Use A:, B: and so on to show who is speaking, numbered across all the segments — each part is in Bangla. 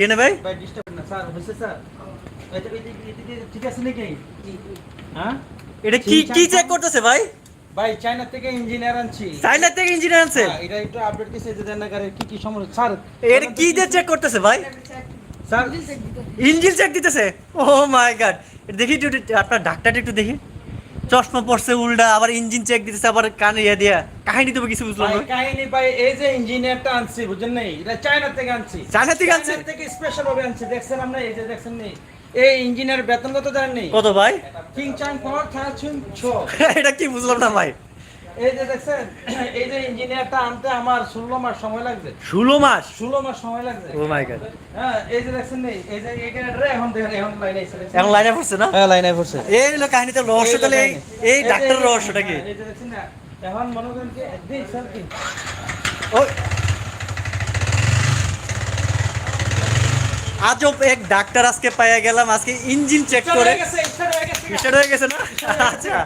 A: কেনে ভাই?
B: ভাই ডিস্টার্ব না স্যার হয়েছে স্যার। ঠিক আছে নাকি? হ্যাঁ?
A: এটা কি কি চেক করতেছে ভাই?
B: ভাই চায়না থেকে ইঞ্জিনিয়ার আনছি।
A: চাইনা থেকে ইঞ্জিনিয়ার আছে
B: হ্যাঁ, এটা একটু আপডেট দিছে যে জানাগারে কি কি সমস্যা। স্যার
A: এটা কি দিয়ে চেক করতেছে ভাই?
B: স্যার
A: ইঞ্জিন চেক দিতেছে। ও মাই গড দেখি একটু আপনার ডাক্তারটা একটু দেখি। চশমা পড়ছে উল্টা আবার ইঞ্জিন চেক দিতেছে আবার কানে ইয়া দিয়া। কাহিনী তো কিছু বুঝলাম
B: ভাই
A: না
B: কাহিনী ভাই এই যে ইঞ্জিনিয়ারটা আনছি বুঝছেন নাই? এটা চায়না থেকে আনছি।
A: চায়না থেকে আনছি
B: চায়না থেকে স্পেশাল ভাবে আনছি দেখছেন আমরা এই যে দেখছেন নাই? এই ইঞ্জিনিয়ার বেতন কত জানেন নেই?
A: কত ভাই?
B: কিং চাং পাওয়ার ছাড়ছুন ছো
A: এটা কি বুঝলাম না ভাই?
B: এই যে দেখছেন এই যে ইঞ্জিনিয়ারটা আনতে আমার ষোলো মাস সময় লাগবে
A: ষোলো মাস?
B: ষোলো মাস সময় লাগবে
A: ও মাই গড
B: হ্যাঁ এই যে দেখছেন এই যে গাড়িটা এখন দেখেন এখন লাইনে এসে
A: এখন লাইনে পড়ছে না?
B: হ্যাঁ লাইনে পড়ছে।
A: এই হলো কাহিনীতে রহস্য তাহলে এই- এই
B: যে-
A: ডাক্তার
B: এই যে-
A: রহস্যটা কি?
B: এই যে দেখছেন না, এখন মনে করেন কি কি
A: ওই আজব এক ডাক্তার আজকে পাইয়া গেলাম আজকে ইঞ্জিন চেক করে।
B: স্টার্ট হয়ে গেছে।
A: না? আচ্ছা।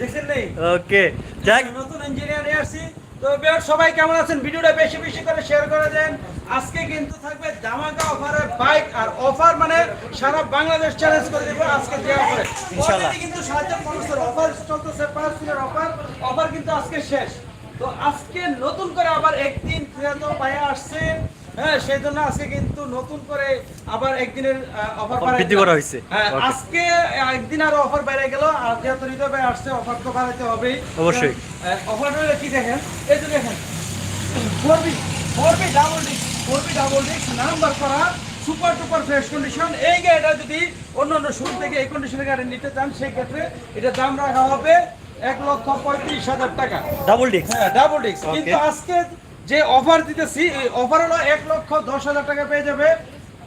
B: দেখছেন নেই?
A: ওকে যাক।
B: নতুন ইঞ্জিনিয়ার আসছি। তো বেয়ার সবাই কেমন আছেন? ভিডিওটা বেশি বেশি করে শেয়ার করে দেন। আজকে কিন্তু থাকবে ধামাকা অফারে বাইক আর অফার মানে সারা বাংলাদেশ চ্যালেঞ্জ করে দেবো আজকে যে অফারে
A: ইনশাআল্লাহ।
B: কিন্তু সাহায্য মানুষের অফার চলতেছে পাঁচ দিনের অফার অফার কিন্তু আজকে শেষ। তো আজকে নতুন করে আবার একদিন তো পায়ে আসছে। হ্যাঁ সেই জন্য আজকে কিন্তু নতুন করে আবার একদিনের অফার
A: বৃদ্ধি করা হয়েছে।
B: আজকে একদিন আরও অফার বেড়ে গেল আর যেহেতু হৃদয় আসছে অফার তো বাড়াতে হবেই।
A: অবশ্যই।
B: অফার হলে কি দেখেন? এই যে দেখেন four B four B double disc four B double disc number করা সুপার টুপার ফ্রেশ কন্ডিশন এই গাড়িটা যদি অন্য অন্য শুরু থেকে এই কন্ডিশনের গাড়ি নিতে চান সেই ক্ষেত্রে এটা দাম রাখা হবে এক লক্ষ পঁয়ত্রিশ হাজার টাকা।
A: ডাবল ডিস্ক
B: হ্যাঁ ডাবল ডিস্ক কিন্তু আজকে যে অফার দিতেছি এই অফার হলো এক লক্ষ দশ হাজার টাকা পেয়ে যাবে।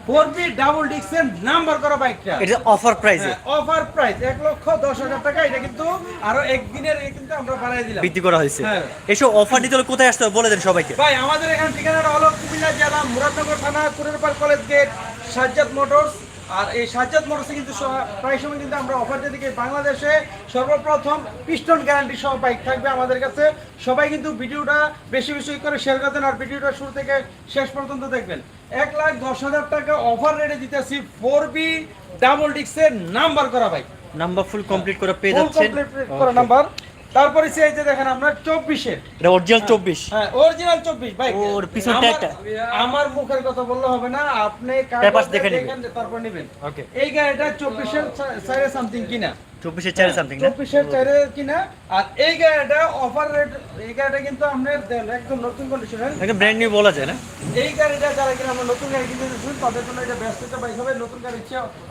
B: ফোর বি ডাবল ডিস্কের নাম্বার করা বাইকটা
A: এটা অফার প্রাইসে
B: অফার প্রাইস এক লক্ষ দশ হাজার টাকা। এটা কিন্তু আরও একদিনের কিন্তু আমরা বাড়াই দিলাম।
A: বৃদ্ধি করা হয়েছে।
B: হ্যাঁ।
A: এসব অফার নিতে হলে কোথায় আসতে হবে বলে দেন সবাইকে।
B: ভাই আমাদের এখানে ঠিকানাটা হলো কুমিল্লা জেলা মুরাদনগর থানা Kurerpar college gate Sajjad motors. আর এই সাজ্জাদ মোটরসে কিন্তু প্রায় সময় কিন্তু আমরা অফার দিয়ে থাকি বাংলাদেশে। সর্বপ্রথম পিস্টন গ্যারান্টি সহ বাইক থাকবে আমাদের কাছে। সবাই কিন্তু ভিডিওটা বেশি বেশি করে শেয়ার করতেন আর ভিডিওটা শুরু থেকে শেষ পর্যন্ত দেখবেন। এক লাখ দশ হাজার টাকা অফার রেটে দিতেছি ফোর বি ডাবল ডিক্সের নাম্বার করা বাইক
A: নাম্বার ফুল কমপ্লিট করে পেয়ে যাচ্ছেন।
B: কমপ্লিট করা নাম্বার তারপরে সে এই যে দেখেন আমরা চব্বিশের।
A: এটা অরিজিনাল চব্বিশ।
B: হ্যাঁ অরিজিনাল 24 ভাই।
A: ওর পিছনে একটা।
B: আমার মুখের কথা বললে হবে না আপনি
A: পেপারস দেখে নিবেন।
B: তারপর নেবেন।
A: ওকে
B: এই গাড়িটা 24 এর সাইডে সামথিং কিনা।
A: চব্বিশের চারে সামথিং না?
B: 24 এর কিনা? আর এই গাড়িটা অফার রেট এই গাড়িটা কিন্তু আপনার দেন একদম নতুন কন্ডিশনের
A: একদম ব্র্যান্ড নিউ বলা যায় না?
B: এই গাড়িটা যারা কিনা আমরা নতুন গাড়ি কিনতে চাচ্ছেন তাদের জন্য এটা ব্যস্ততা বাইক হবে নতুন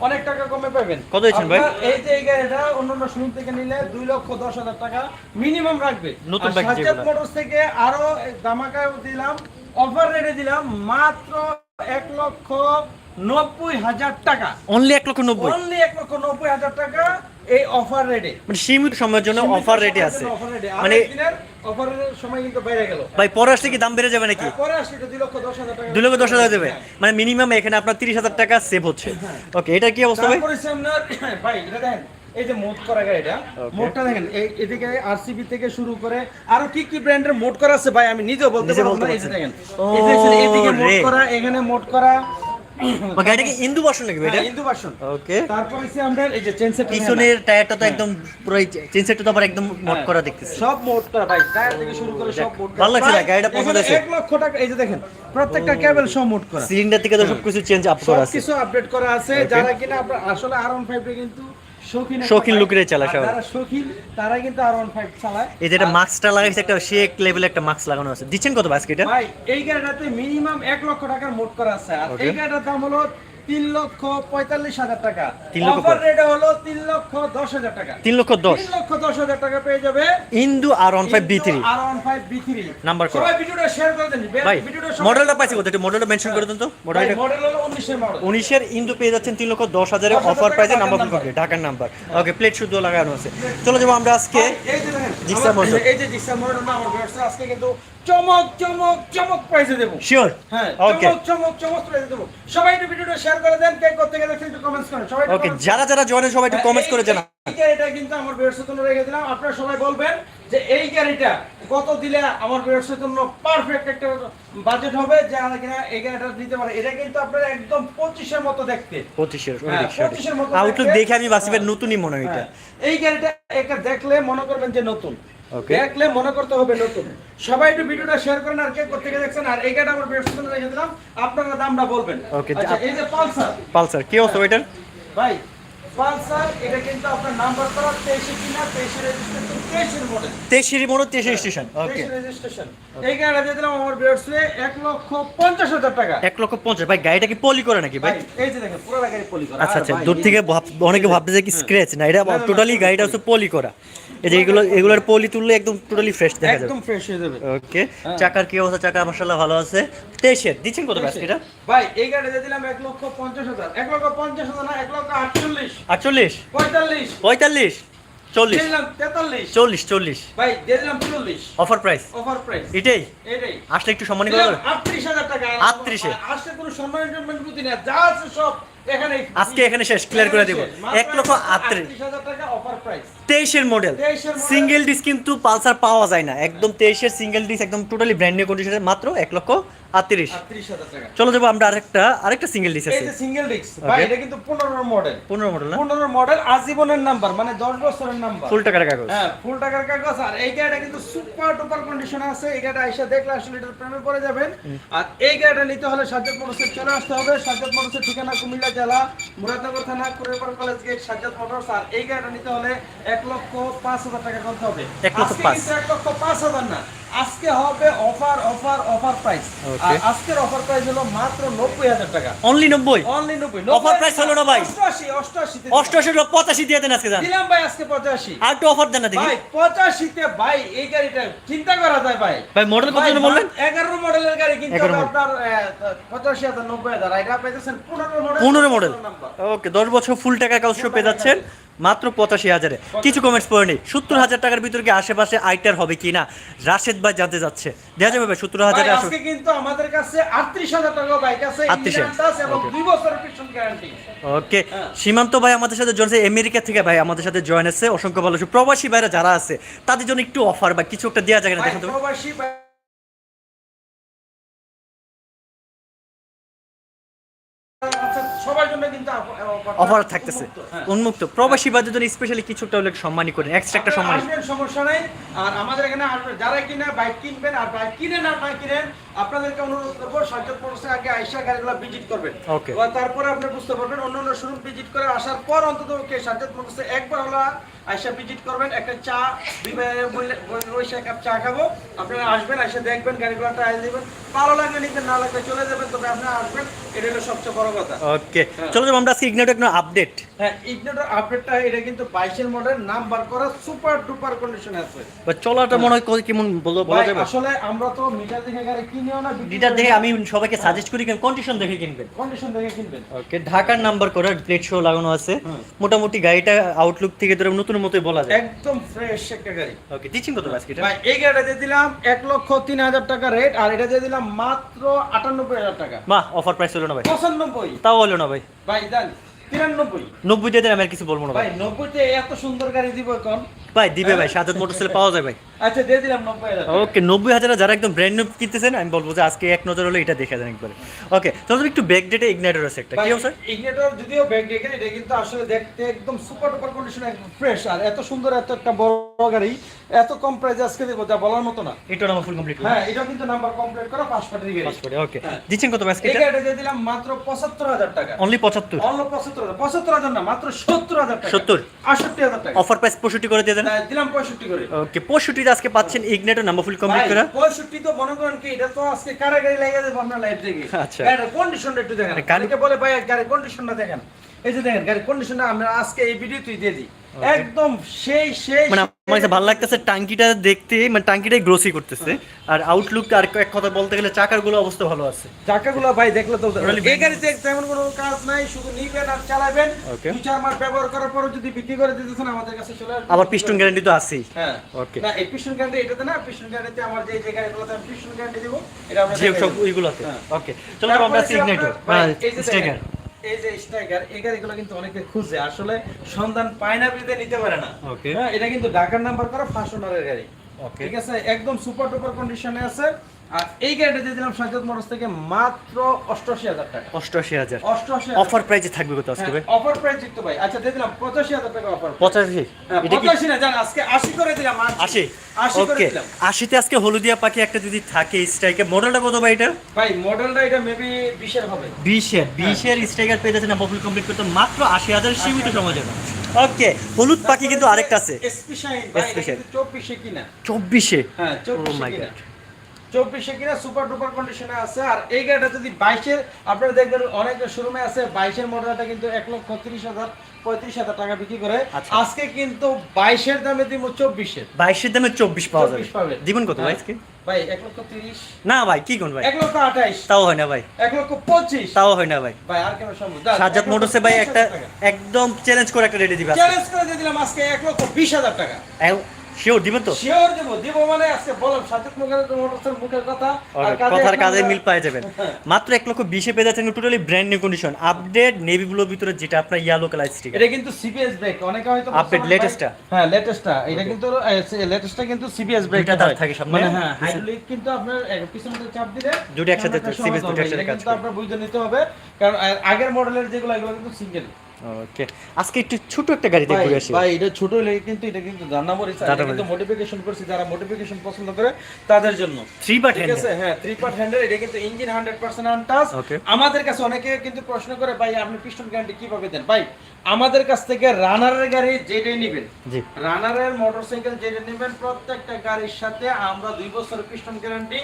B: অনেক টাকা কমে পাবেন।
A: কত দিচ্ছেন ভাই?
B: এই যে এই গাড়িটা অন্যান্য শোরুম থেকে নিলে দুই লক্ষ দশ হাজার টাকা মিনিমাম রাখবে।
A: নতুন বাইক
B: সাজ্জাদ। মোটরস থেকে আরও দামাকা দিলাম অফার রেটে দিলাম মাত্র এক লক্ষ নব্বই হাজার টাকা।
A: অনলি এক লক্ষ নব্বই?
B: অনলি এক লক্ষ নব্বই হাজার টাকা। এই অফার রেটে
A: মানে সীমিত সময়ের জন্য অফার রেটে আছে। মানে
B: অফারের সময় কিন্তু বেড়ে গেল।
A: ভাই পরে আসলে কি দাম বেড়ে যাবে নাকি?
B: পরে আসলে দুই লক্ষ দশ হাজার টাকা
A: দুই লক্ষ দশ হাজার দেবে। মানে মিনিমাম এখানে আপনার তিরিশ হাজার টাকা সেভ হচ্ছে। ওকে এটা কি অবস্থা ভাই?
B: তারপরে আপনার ভাই এটা দেখেন এই যে মোট করা গাড়িটা
A: Okay.
B: মোটটা দেখেন এই এদিকে আরসিবি থেকে শুরু করে আরও কি কি ব্র্যান্ডের মোট করা আছে ভাই? আমি নিজেও বলতে
A: নিজে
B: পারব না এই যে দেখেন এই এদিকে মোট করা এখানে মোট করা
A: কি নাকি এটা?
B: হ্যাঁ,
A: ওকে
B: তারপর হচ্ছে আমরা এই যে চেন সেট
A: পিছনের টায়ারটা তো একদম পুরো চেন সেটটা তো আবার একদম মোট করা দেখতেছি।
B: সব মোট করা ভাই। টায়ার থেকে শুরু করে সব মোট
A: ভালো লাগছে না গাড়িটা পছন্দ হয়েছে।
B: 1 লক্ষ টাকা এই যে দেখেন প্রত্যেকটা কেবল সব মোট করা।
A: সিলিন্ডার থেকে তো সবকিছু চেঞ্জ আপ করা আছে।
B: সবকিছু আপডেট করা আছে। যারা কিনা আপনার আসলে আর ওয়ান ফাইভ কিন্তু শৌখিন
A: লুকের
B: চালা
A: সবাই।
B: যারা শৌখিন তারা কিন্তু আর ওয়ান ফাইভ চালায়।
A: এই যেটা মাস্কটা লাগাইছে একটা শেক লেভেলে একটা মাস্ক লাগানো আছে। দিচ্ছেন কত বাস্কেটে
B: ভাই এই গাড়িটাতে মিনিমাম এক লক্ষ টাকার মোট করা আছে। আর এই গাড়িটার দাম হলো তিন লক্ষ পঁয়তাল্লিশ হাজার টাকা। অফার রেটে হলো তিন লক্ষ দশ হাজার টাকা।
A: তিন লক্ষ দশ।
B: তিন লক্ষ দশ হাজার টাকা পেয়ে যাবে।
A: ইন্দু R one five V three.
B: R one five V three.
A: করা।
B: সবাই ভিডিওটা শেয়ার করে দেন
A: ভাই
B: ভিডিওটা
A: মডেলটা পাইছি কোথায়? মডেলটা মেনশন করে দেন তো। মডেলটা
B: মডেল হলো উনিশের মডেল
A: উনিশের ইন্দু পেয়ে যাচ্ছেন তিন লক্ষ দশ
B: 10,000
A: অফার প্রাইসে নাম্বার ফোন
B: number।
A: ঢাকার নাম্বার ওকে প্লেট শুদ্ধ লাগানো আছে। চলো যাব আমরা আজকে
B: আমার-
A: motor।
B: এই যে জিক্সার motor না আমার আজকে কিন্তু চমক চমক চমক প্রাইসে দেবো।
A: শিওর
B: হ্যাঁ
A: ওকে
B: চমক চমক চমক প্রাইসে দেবো। সবাই একটু ভিডিওটা শেয়ার করে দেন কে করতে গেলে একটু কমেন্টস করেন সবাই
A: ওকে যারা যারা জয়েন সবাই একটু
B: হ্যাঁ,
A: কমেন্টস করে জানা
B: এই গাড়িটা কিন্তু আমার বেরোসের জন্য রেখে দিলাম। আপনারা সবাই বলবেন যে এই গাড়িটা কত দিলে আমার বেরোসের জন্য পারফেক্ট একটা বাজেট হবে যে আমরা কিনা এই গাড়িটা দিতে পারে। এটা কিন্তু আপনারা একদম পঁচিশের মতো দেখতে।
A: পঁচিশের
B: হ্যাঁ, 25 এর মতো
A: আউটলুক। দেখে আমি বাসিবের
B: হ্যাঁ।
A: নতুনই মনে হয় এটা।
B: হ্যাঁ, এই গাড়িটা একটা দেখলে মনে করবেন যে নতুন. দেখলে মনে করতে হবে নতুন। সবাই একটু ভিডিওটা শেয়ার করেন আর কে কোথেকে দেখছেন আর এই আমার জন্য রেখে দিলাম। আপনারা দামটা বলবেন।
A: Okay,
B: আচ্ছা এই যে পালসার।
A: পালসার কি অবস্থা এটার
B: ভাই পালসার এটা কিন্তু আপনার নাম্বার করা তেইশে কিনা তেইশে রেজিস্ট্রেশন তেইশের মডেল
A: তেইশের মনে তেইশের স্টেশন ওকে
B: তেইশে রেজিস্ট্রেশন এই গাড়িটা দিয়ে দিলাম আমার বেরোসে এক লক্ষ পঞ্চাশ হাজার টাকা।
A: এক লক্ষ পঞ্চাশ। ভাই গাড়িটা কি পলি করে নাকি ভাই?
B: এই যে দেখেন পুরো গাড়ি পলি করা।
A: আচ্ছা আচ্ছা দূর থেকে অনেকে ভাবতে যে কি স্ক্র্যাচ না এটা টোটালি গাড়িটা হচ্ছে পলি করা। এই যে এগুলো এগুলোর পলি তুললে একদম টোটালি ফ্রেশ দেখা যাবে।
B: একদম ফ্রেশ হয়ে যাবে।
A: ওকে
B: হ্যাঁ।
A: চাকার কি অবস্থা? চাকা ভালো আছে। দিচ্ছেন কত ব্যাস এটা?
B: ভাই এই দিলাম লক্ষ পঞ্চাশ হাজার। এক লক্ষ পঞ্চাশ হাজার না লক্ষ আটচল্লিশ।
A: আটচল্লিশ?
B: পঁয়তাল্লিশ।
A: পঁয়তাল্লিশ? চল্লিশ?
B: দিয়ে দিলাম তেতাল্লিশ।
A: চল্লিশ চল্লিশ?
B: ভাই দিয়ে দিলাম চল্লিশ।
A: অফার প্রাইস
B: অফার প্রাইস
A: এটাই?
B: এটাই।
A: আসলে একটু সম্মানী করে
B: আটত্রিশ হাজার টাকা।
A: 38 এ?
B: আসলে কোনো সম্মান না যা আছে সব
A: আজকে এখানে শেষ, clear করে দিব। এক লক্ষ আটত্রিশ। তেইশের মডেল
B: 23 এর model।
A: সিঙ্গেল ডিস্ক কিন্তু পালসার পাওয়া যায় না। একদম তেইশের সিঙ্গেল ডিস্ক একদম টোটালি ব্র্যান্ড নিউ কন্ডিশনের মাত্র এক লক্ষ আটত্রিশ। চলো যাব আমরা আরেকটা আরেকটা সিঙ্গেল ডিস্ক আছে।
B: সিঙ্গেল ডিস্ক ভাই এটা কিন্তু পনেরো মডেল
A: পনেরো মডেল না?
B: পনেরো মডেল আজীবনের নাম্বার মানে দশ বছরের নাম্বার
A: ফুল টাকার কাগজ।
B: হ্যাঁ ফুল টাকার কাগজ। আর এই গাড়িটা কিন্তু সুপার ডুপার কন্ডিশনে আছে। এই গাড়িটা এসে দেখলে আসলে এটার প্রেমে পড়ে যাবেন। আর এই গাড়িটা নিতে হলে সাজ্জাদ মোটরসে চলে আসতে হবে। সাজ্জাদ মোটরসের ঠিকানা কুমিল্লা জেলা মুরাদনগর থানা Kurepar college gate Sajjad motors. আর এই গাড়িটা নিতে হলে এক লক্ষ পাঁচ হাজার টাকা করতে হবে। আজকে
A: পাঁচ।
B: কিন্তু এক লক্ষ পাঁচ হাজার না। আজকে হবে অফার অফার অফার প্রাইস আর আজকের অফার প্রাইস হলো মাত্র নব্বই হাজার টাকা।
A: অনলি নব্বই?
B: অনলি নব্বই।
A: Offer price হলো না ভাই?
B: অষ্টআশি অষ্টআশি
A: অষ্টআশি পঁচাশি দিয়ে দেন আজকে
B: দিলাম ভাই আজকে পঁচাশি।
A: আর একটু অফার দেন না দেখি।
B: ভাই পঁচাশিতে ভাই এই গাড়িটা চিন্তা করা যায় ভাই।
A: ভাই মডেল কত বললেন?
B: এগারো মডেলের গাড়ি কিন্তু আপনার পঁচাশি হাজার নব্বই হাজার। এটা পেয়েছেন পনেরো মডেল
A: পনেরো মডেল ওকে দশ বছর ফুল টাকা কাগজ পেয়ে যাচ্ছেন। মাত্র পঁচাশি হাজারে। কিছু কমেন্টস পড়েনি সত্তর হাজার টাকার ভিতরে কি আশেপাশে আইটার হবে কি না রাশেদ ভাই জানতে যাচ্ছে দেখা যাবে ভাই সত্তর হাজারে আসবে
B: আজকে কিন্তু আমাদের কাছে আটত্রিশ হাজার টাকা বাইক আছে
A: 38
B: Indian এবং দুই বছরের পিছন গ্যারান্টি
A: ওকে
B: হ্যাঁ।
A: সীমান্ত ভাই আমাদের সাথে জয়েন আমেরিকা থেকে ভাই আমাদের সাথে জয়েন আছে। অসংখ্য ভালো প্রবাসী ভাইরা যারা আছে তাদের জন্য একটু অফার বা কিছু একটা দেওয়া যায় না দেখেন
B: প্রবাসী সবার জন্য কিন্তু
A: অফার থাকতেছে
B: উন্মুক্ত, হ্যাঁ।
A: উন্মুক্ত। প্রবাসী বাদের জন্য স্পেশালি কিছু একটা হলে সম্মানী করেন এক্সট্রা একটা সম্মান।
B: সমস্যা নেই। আর আমাদের এখানে যারা কিনা বাইক কিনবেন আর বাইক কিনেন আর না কিনেন আপনাদেরকে অনুরোধ করব সাজ্জাদ মোটরসে আগে আইসা গাড়িগুলো ভিজিট করবেন। তারপরে আপনি বুঝতে পারবেন অন্য অন্য শোরুম ভিজিট করে আসার পর অন্তত কে সাজ্জাদ মোটরসে একবার হলো আইসা ভিজিট করবেন একটা চা দুই বসে এক কাপ চা খাব। আপনারা আসবেন দেখবেন গাড়িগুলো ট্রায়াল দিবেন। ভালো লাগলে নিবেন না লাগলে চলে যাবেন তবে আপনারা আসবেন। এটা হলো সবচেয়ে বড় কথা।
A: ওকে।
B: হ্যাঁ।
A: চলো যাব আমরা আজকে একটা আপডেট
B: হ্যাঁ ইগনোটার আপডেটটা এটা কিন্তু বাইশের মডেল নাম্বার করা সুপার ডুপার কন্ডিশনে আছে।
A: চলাটা মনে হয় কেমন বলো বলা যাবে?
B: আসলে আমরা তো মিটার দেখে গাড়ি কিনেও না
A: ডিটার দেখে আমি সবাইকে সাজেস্ট করি কন্ডিশন দেখে কিনবেন।
B: কন্ডিশন দেখে কিনবেন।
A: ওকে ঢাকার নাম্বার করা প্লেট শো লাগানো আছে। মোটামুটি গাড়িটা আউটলুক থেকে ধরে নতুন মতোই বলা যায়।
B: একদম ফ্রেশ একটা গাড়ি।
A: ওকে দিচ্ছেন কত আজকে
B: ভাই এই গাড়িটা দিয়ে দিলাম এক লক্ষ তিন হাজার টাকা রেট আর এটা দিয়ে দিলাম মাত্র আটানব্বই হাজার টাকা।
A: মা অফার প্রাইস হলো না ভাই?
B: পঁচানব্বই।
A: তাও হলো না ভাই?
B: ভাই দেন তিরানব্বই।
A: নব্বই দিয়ে আমি আর কিছু বলব না
B: ভাই নব্বইতে এত সুন্দর গাড়ি দিব এখন।
A: ভাই দিবে ভাই সাজাদ মোটরসাইকেল পাওয়া যায় ভাই।
B: আচ্ছা দিয়ে দিলাম নব্বই হাজার
A: ওকে নব্বই হাজার যারা একদম ব্র্যান্ড নিউ কিনতেছেন আমি বলব যে আজকে এক নজর হলে এটা দেখে দেন একবারে। ওকে তুমি একটু ব্যাক ডেটে ইগনাইটার আছে একটা কি
B: ইগনিটর যদিও ব্যাগ দেখেন এটা কিন্তু আসলে দেখতে একদম সুপার ডুপার কন্ডিশন একদম ফ্রেশ আর এত সুন্দর এত একটা বড় গাড়ি এত কম প্রাইসে আজকে দেবো যা বলার মতো না।
A: এটা আমার ফুল কমপ্লিট
B: হ্যাঁ এটা কিন্তু নাম্বার কমপ্লিট করা পাঁচ পাটের গাড়ি
A: করে ওকে
B: হ্যাঁ।
A: দিচ্ছেন কত আজকে
B: এই
A: এটা
B: দিয়ে দিলাম মাত্র পঁচাত্তর হাজার টাকা।
A: অনলি পঁচাত্তর।
B: অন্য পঁচাত্তর হাজার পঁচাত্তর হাজার না মাত্র সত্তর হাজার টাকা।
A: 70
B: আটষট্টি হাজার টাকা।
A: অফার প্রাইস পঁয়ষট্টি করে দিয়ে দেন।
B: হ্যাঁ, দিলাম পঁয়ষট্টি করে।
A: ওকে পঁয়ষট্টিতে আজকে পাচ্ছেন ইগনেটো নাম্বার ফুল কমপ্লিট করা।
B: পঁয়ষট্টি তো মনে করেন কি এটা তো আজকে কারাগারি লাগিয়ে দেব আপনার লাইফ থেকে
A: আচ্ছা।
B: এর কন্ডিশনটা একটু দেখেন। কালকে বলে ভাই গাড়ি কন্ডিশনটা দেখেন। এই যে দেখেন গাড়ি কন্ডিশনটা আমরা আজকে এই ভিডিওতেই দিয়ে দিই। একদম সেই সেই
A: মানে আমার কাছে ভালো লাগতেছে টাঙ্কিটা দেখতে মানে টাঙ্কিটাই গ্রোসি করতেছে। আর আউটলুক আর এক কথা বলতে গেলে চাকারগুলো অবস্থা ভালো আছে।
B: চাকাগুলো ভাই দেখলে তো
A: Totally
B: এই গাড়িতে তেমন কোনো কাজ নাই শুধু নিবেন আর চালাবেন. দুই চার মাস ব্যবহার করার পর যদি বিক্রি করে দিতেছেন আমাদের কাছে চলে আসবে।
A: আবার পিস্টন গ্যারান্টি তো আছেই।
B: হ্যাঁ।
A: Okay.
B: না এই পিস্টন গ্যারান্টি এটাতে না পিস্টন গ্যারান্টিতে আমার যে যে গাড়িগুলোতে আমি পিস্টন গ্যারান্টি দিব এটা আমরা
A: যে সব ওইগুলোতে।
B: হ্যাঁ।
A: ওকে চলো আমরা
B: তারপরে
A: আজকে
B: যে
A: ইগনাইটার
B: আপনার- ভাই, এই যে
A: স্টিকার
B: এই যে স্ট্রাইকার এই গাড়িগুলো কিন্তু অনেকে খুঁজে। আসলে সন্ধান পায় না বিদে নিতে পারে না।
A: ওকে
B: হ্যাঁ এটা কিন্তু ঢাকার নাম্বার করা ফার্স্ট ওনারের গাড়ি। ঠিক আছে? একদম সুপার টুপার কন্ডিশনে আছে। আর এই গাড়িটা দিয়ে দিলাম মোটরস থেকে মাত্র অষ্টআশি হাজার টাকা।
A: অষ্টআশি হাজার।
B: অষ্টআশি
A: অফার প্রাইজে থাকবে কত আজকে ভাই?
B: অফার প্রাইস দিতে ভাই। আচ্ছা দিয়ে দিলাম পঁচাশি হাজার টাকা অফার
A: পঁচাশি?
B: পঁচাশি না জান আজকে আশি করে দিলাম
A: আশি। ওকে আশিতে আজকে হলুদিয়া পাখি একটা যদি থাকে স্ট্রাইকে মডেলটা কত ভাই এটা?
B: ভাই মডেলটা এটা মেবি বিশের হবে।
A: বিশের বিশের স্ট্রাইকার পেয়ে যাচ্ছেন কমপ্লিট করতে মাত্র আশি হাজার সীমিত সময় জন্য। ওকে হলুদ পাখি কিন্তু আরেকটা আছে। SP Shine.
B: চব্বিশে কিনা?
A: চব্বিশে?
B: হ্যাঁ
A: Oh
B: চব্বিশে
A: God.
B: চব্বিশে কিনা সুপার ডুপার কন্ডিশনে আছে। আর এই গাড়িটা যদি বাইশের আপনারা দেখবেন অনেক শোরুমে আছে বাইশের মডেলটা কিন্তু এক লক্ষ তিরিশ হাজার পঁয়ত্রিশ হাজার টাকা বিক্রি করে।
A: আচ্ছা।
B: আজকে কিন্তু বাইশের দামে দিব চব্বিশের।
A: বাইশের দামে চব্বিশ পাওয়া যাবে। দিবেন কত
B: হ্যাঁ।
A: আজকে?
B: ভাই এক লক্ষ তিরিশ।
A: না ভাই কি কোন ভাই?
B: এক লক্ষ আঠাইশ।
A: তাও হয় না ভাই।
B: এক লক্ষ পঁচিশ।
A: তাও হয় না ভাই।
B: ভাই আর কেন সম্ভব দাও,
A: সাজ্জাদ মোটরসে ভাই একটা একদম চ্যালেঞ্জ করে একটা রেডি দিবে
B: চ্যালেঞ্জ করে দিয়ে দিলাম আজকে এক লক্ষ বিশ হাজার টাকা।
A: শিওর দিবেন তো
B: শিওর দিব দিব মানে আজকে বললাম সাজ্জাদ মুখের মুখের কথা আর
A: কথার কাজে মিল পাই যাবেন। মাত্র এক লক্ষ বিশে পেয়ে যাচ্ছেন totally brand new condition update navy ব্লুর ভিতরে যেটা আপনার ইয়েলো কালার স্টিকার
B: এটা কিন্তু সিবিএস ব্রেক অনেকে হয়তো
A: Update,
B: বলছে,
A: latest টা?
B: হ্যাঁ লেটেস্টটা এটা কিন্তু লেটেস্টটা কিন্তু সিবিএস ব্রেক
A: দাঁত থাকে সামনে।
B: মানে হ্যাঁ হাইড্রোলিক কিন্তু আপনার এক পিছনে চাপ দিলে
A: দুটো একসাথে
B: সমাধান
A: দুটো একসাথে
B: এটা
A: কাজ করে।
B: আপনার বুঝে নিতে হবে কারণ আগের মডেলের যেগুলো এগুলো কিন্তু সিঙ্গেল
A: ওকে আজকে একটু ছোট একটা গাড়িতে ঘুরে আসি।
B: ভাই এটা ছোট হলে কিন্তু এটা কিন্তু মরিচ
A: জানা
B: এটা কিন্তু মডিফিকেশন করছি যারা মডিফিকেশন পছন্দ করে তাদের জন্য।
A: থ্রি বাট
B: ঠিক আছে? হ্যাঁ থ্রি পার্ট হ্যান্ডেল এটা কিন্তু ইঞ্জিন হান্ড্রেড পার্সেন্ট আনটাচ আমাদের কাছে অনেকে কিন্তু প্রশ্ন করে ভাই আপনি পিস্টন গ্যারান্টি কীভাবে দেন? ভাই আমাদের কাছ থেকে রানারের গাড়ি যেটাই নেবেন রানারের মোটরসাইকেল যেটা নেবেন প্রত্যেকটা গাড়ির সাথে আমরা দুই বছরের পিস্টন গ্যারান্টি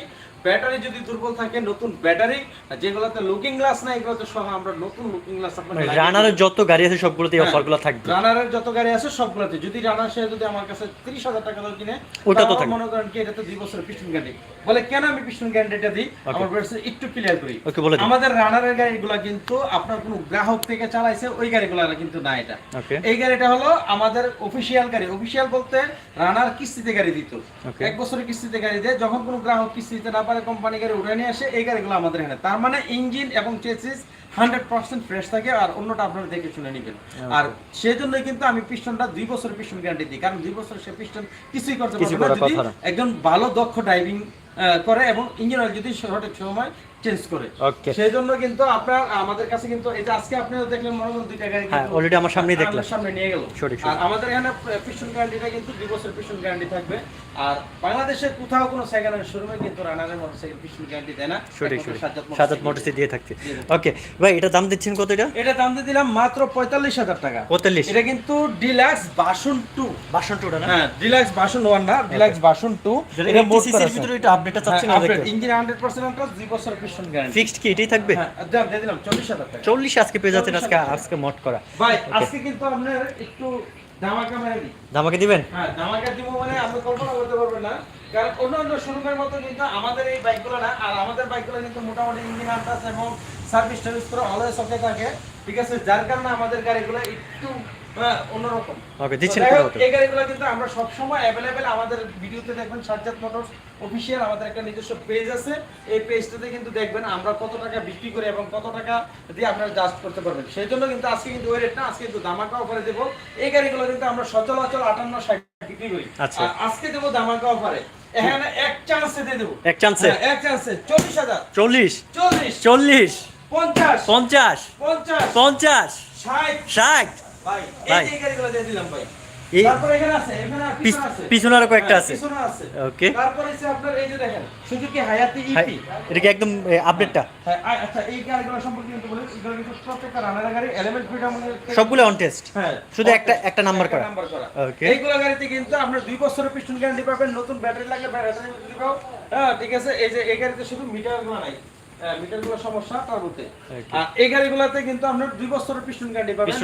B: ব্যাটারি যদি দুর্বল থাকে নতুন ব্যাটারি যেগুলোতে লুকিং গ্লাস না এগুলোতে সহ আমরা নতুন লুকিং গ্লাস লাগিয়ে
A: রানারের যত গাড়ি আছে সবগুলোতে
B: হ্যাঁ।
A: অফারগুলো থাকবে।
B: রানারের যত গাড়ি আছে সবগুলোতে। যদি রানার সে যদি আমার কাছে তিরিশ হাজার টাকা দাম কিনে
A: ওটা তো থাকবে।
B: মনে করেন কি এটা তো দুই বছরের পিস্টন গ্যারান্টি বলে কেন আমি পিস্টন গ্যারান্টিটা দিই? আমার ব্যবসা একটু ক্লিয়ার করি।
A: ওকে বলে
B: আমাদের রানারের গাড়িগুলো কিন্তু আপনার কোনো গ্রাহক থেকে চালাইছে ওই গাড়িগুলো কিন্তু না এটা। এই গাড়িটা হলো আমাদের অফিসিয়াল গাড়ি। অফিসিয়াল বলতে রানার কিস্তিতে গাড়ি দিত. এক বছরের কিস্তিতে গাড়ি দেয়। যখন কোনো গ্রাহক কিস্তিতে না পারে কোম্পানি গাড়ি উঠে নিয়ে আসে এই গাড়িগুলো আমাদের এখানে। তার মানে ইঞ্জিন এবং চেসিস হান্ড্রেড পার্সেন্ট ফ্রেশ থাকে আর অন্যটা আপনারা দেখে শুনে নেবেন। আর সেজন্যই কিন্তু আমি পিস্টনটা দুই বছরের পিস্টন গ্যারান্টি দিই কারণ দুই বছর সে পিস্টন কিছুই করতে পারবে না। যদি একজন ভালো দক্ষ ড্রাইভিং করে এবং ইঞ্জিন অয়েল যদি সঠিক সময় চেঞ্জ করে। সেই জন্য কিন্তু আপনার আমাদের কাছে কিন্তু এই যে আজকে আপনিও দেখলেন মনে করেন দুইটা গাড়ি
A: হ্যাঁ,
B: কিন্তু
A: আমার
B: আমাদের
A: দেখলাম।
B: সামনে নিয়ে গেল। আর আমাদের এখানে পিস্টন গ্যারান্টিটা কিন্তু দুই বছর পিস্টন গ্যারান্টি থাকবে। আর বাংলাদেশে কোথাও কোনো সেকেন্ড হ্যান্ড শোরুমে কিন্তু রানারের মোটরসাইকেল গ্যারান্টি দেয় না।
A: সঠিক সাজাত
B: মোটরসাইকেল
A: দিয়ে থাকছে। ওকে ভাই এটা দাম দিচ্ছেন কত এটা?
B: এটা দাম দিয়ে দিলাম মাত্র পঁয়তাল্লিশ হাজার টাকা।
A: পঁয়তাল্লিশ।
B: এটা কিন্তু ডিলাক্স বাসন টু
A: বাসন টুটা না?
B: হ্যাঁ ডিলাক্স বাসন ওয়ান না ডিলাক্স বাসন টু এটা মোট
A: 80 ভিতরে এটা আপডেটটা না
B: ইঞ্জিন হান্ড্রেড পার্সেন্ট দুই বছর গ্যারান্টি
A: ফিক্সড কি এটাই থাকবে?
B: হ্যাঁ দাম দিয়ে দিলাম চল্লিশ হাজার টাকা।
A: চল্লিশ আজকে পেয়ে যাচ্ছেন আজকে আজকে মট করা।
B: ভাই আজকে কিন্তু আপনার একটু ধামাকা মেরে দিই
A: দিবেন?
B: হ্যাঁ ধামাকা দিব মানে আপনি কল্পনা করতে পারবেন না। কারণ অন্যান্য শোরুমের মতো কিন্তু আমাদের এই বাইকগুলো না আর আমাদের বাইকগুলো কিন্তু মোটামুটি ইঞ্জিন আন্দাজ এবং সার্ভিস টার্ভিস করে অলওয়েজ ওকে থাকে। ঠিক আছে যার কারণে আমাদের গাড়িগুলো একটু অন্যরকম।
A: ওকে দিচ্ছেন
B: এই গাড়িগুলো কিন্তু আমরা সবসময় অ্যাভেলেবেল আমাদের ভিডিওতে দেখবেন সাজ্জাদ মোটরস অফিসিয়াল আমাদের একটা নিজস্ব পেজ আছে। এই পেজটাতে কিন্তু দেখবেন আমরা কত টাকা বিক্রি করি এবং কত টাকা দিয়ে আপনারা জাস্ট করতে পারবেন। সেই জন্য কিন্তু আজকে কিন্তু ওই রেট না আজকে কিন্তু দামাকা অফারে দেবো। এই গাড়িগুলো কিন্তু আমরা সচলাচল আটান্ন ষাট বিক্রি করি।
A: আচ্ছা।
B: আজকে দেবো দামাকা অফারে এখানে এক চান্সে দিয়ে দেবো।
A: এক চান্সে
B: হ্যাঁ, এক চান্সে চল্লিশ হাজার।
A: চল্লিশ?
B: চল্লিশ।
A: চল্লিশ?
B: পঞ্চাশ।
A: পঞ্চাশ?
B: পঞ্চাশ।
A: পঞ্চাশ?
B: ষাট।
A: ষাট?
B: ভাই। এই গাড়িগুলো দিয়ে দিলাম ভাই।
A: এই-
B: এখানে আছে এখানে পিছনে
A: আরও কয়েকটা আছে।
B: পিছনে আছে।
A: ওকে।
B: তারপরে হচ্ছে আপনার এই যে দেখেন সুজুকি হায়াতি ইপি
A: এটা কি একদম আপডেটটা
B: আচ্ছা এই গাড়িগুলো সম্পর্কে কিন্তু বলি এগুলো কিন্তু প্রত্যেকটা রানার গাড়ি এলিমেন্ট ফ্রিডম
A: সবগুলো অন টেস্ট
B: হ্যাঁ
A: শুধু একটা একটা
B: নাম্বার করা। এইগুলো গাড়িতে কিন্তু আপনার দুই বছরের পিস্টন গ্যারান্টি পাবেন। নতুন ব্যাটারি লাগলে ব্যাটারি হ্যাঁ ঠিক আছে। এই যে এই গাড়িতে শুধু মিটারগুলো নাই। মিটারগুলো সমস্যা মধ্যে। আর এই গাড়িগুলোতে কিন্তু আপনার দুই বছরের পিস্টন গ্যারান্টি পাবেন।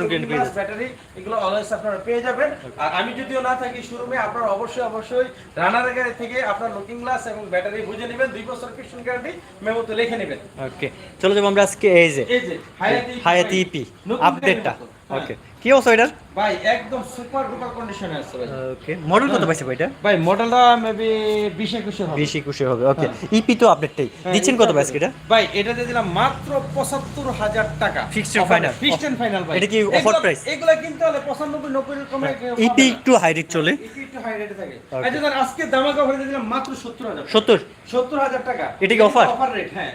B: ব্যাটারি এগুলো অলওয়েজ আপনারা পেয়ে যাবেন। আর আমি যদিও না থাকি শোরুমে আপনারা অবশ্যই অবশ্যই রানার গাড়ি থেকে আপনার লুকিং গ্লাস এবং ব্যাটারি বুঝে নেবেন দুই বছর পিস্টন গ্যারান্টি মেমোতে লিখে নেবেন।
A: ওকে চলো যাব আমরা আজকে এই যে
B: এই যে হায়াতি
A: হায়াতি ইপি আপডেটটা ওকে কি অবস্থা এটার?
B: ভাই একদম সুপার ডুপার কন্ডিশনে আছে ভাই।
A: ওকে মডেল কত পাইছে ভাই এটা?
B: ভাই মডেলটা মেবি বিশ একুশে হবে।
A: বিশ একুশে হবে ওকে ইপি তো আপডেটটাই দিচ্ছেন কত পাইছে এটা
B: ভাই এটা দিয়ে দিলাম মাত্র পঁচাত্তর হাজার টাকা।
A: Fixed and final?
B: Fixed and final ভাই।
A: এটা কি
B: এগুলা-
A: price?
B: এগুলা কিনতে হলে পঁচানব্বই নব্বই রকমের
A: ইপি একটু হাই রেট চলে।
B: ইপি একটু হাই রেটে থাকে। আচ্ছা স্যার আজকে দামাকা ভরে দিলাম মাত্র সত্তর হাজার।
A: সত্তর?
B: সত্তর হাজার টাকা।
A: এটা কি offer?
B: অফার রেট হ্যাঁ?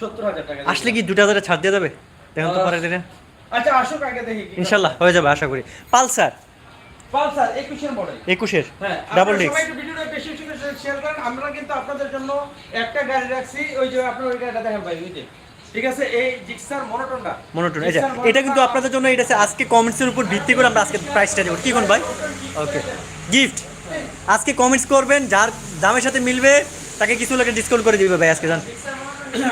B: সত্তর হাজার টাকা
A: আসলে কি দুটা হাজারে ছাড় দিয়ে যাবে? দেখুন তো পারে
B: আচ্ছা আসুক আগে দেখি কি
A: ইনশাল্লাহ হয়ে যাবে আশা করি। পালসার।
B: পালসার একুশের মডেল
A: একুশের?
B: হ্যাঁ
A: ডাবল ডিস্ক
B: সবাই ভিডিওটা বেশি বেশি করে শেয়ার করেন আমরা কিন্তু আপনাদের জন্য একটা গাড়ি রাখছি ওই যে আপনার ওই গাড়িটা দেখেন ভাই ওই যে। ঠিক আছে? এই জিক্সার মনোটনটা
A: মনোটন এই যে এটা কিন্তু আপনাদের জন্য এটা আছে আজকে কমেন্টসের উপর ভিত্তি করে আমরা আজকে প্রাইসটা দেবো কি কোন ভাই? ওকে গিফট আজকে কমেন্টস করবেন যার দামের সাথে মিলবে তাকে কিছু ডিসকাউন্ট করে দিবে ভাই আজকে জান।